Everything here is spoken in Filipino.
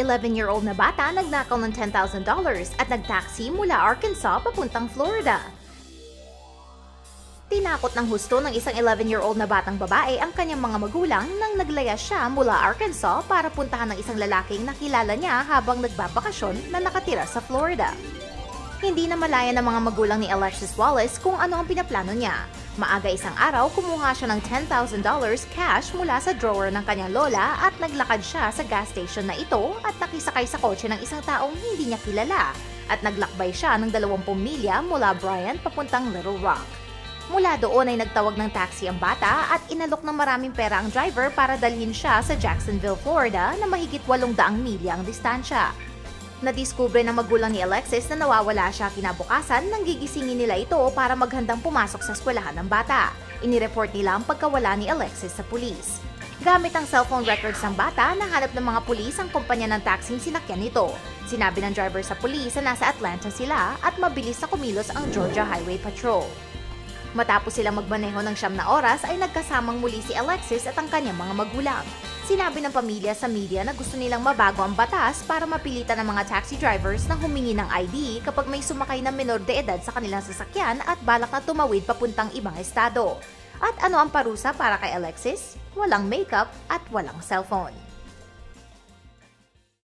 11-year-old na bata nagnakaw ng $10,000 at nagtaxi mula Arkansas papuntang Florida. Tinakot ng husto ng isang 11-year-old na batang babae ang kanyang mga magulang nang naglaya siya mula Arkansas para puntahan ng isang lalaking nakilala niya habang nagbabakasyon na nakatira sa Florida. Hindi na malaya ng mga magulang ni Alexis Wallace kung ano ang pinaplano niya. Maaga isang araw, kumuha siya ng $10,000 cash mula sa drawer ng kanyang lola at naglakad siya sa gas station na ito at nakisakay sa kotse ng isang taong hindi niya kilala at naglakbay siya ng 20 milya mula Bryant papuntang Little Rock. Mula doon ay nagtawag ng taxi ang bata at inalok ng maraming pera ang driver para dalhin siya sa Jacksonville, Florida na mahigit 800 milya ang distansya. Nadiskubre ng magulang ni Alexis na nawawala siya kinabukasan nang gigisingin nila ito para maghandang pumasok sa eskwelahan ng bata. Inireport nila ang pagkawala ni Alexis sa pulis. Gamit ang cellphone records ng bata, nahanap ng mga pulis ang kumpanya ng taxing sinakyan nito. Sinabi ng driver sa pulis na nasa Atlanta sila at mabilis na kumilos ang Georgia Highway Patrol. Matapos silang magmaneho ng siyam na oras ay nagkasamang muli si Alexis at ang kanyang mga magulang. Sinabi ng pamilya sa media na gusto nilang mabago ang batas para mapilitan ng mga taxi drivers na humingi ng ID kapag may sumakay na menor de edad sa kanilang sasakyan at balak na tumawid papuntang ibang estado. At ano ang parusa para kay Alexis? Walang makeup at walang cellphone.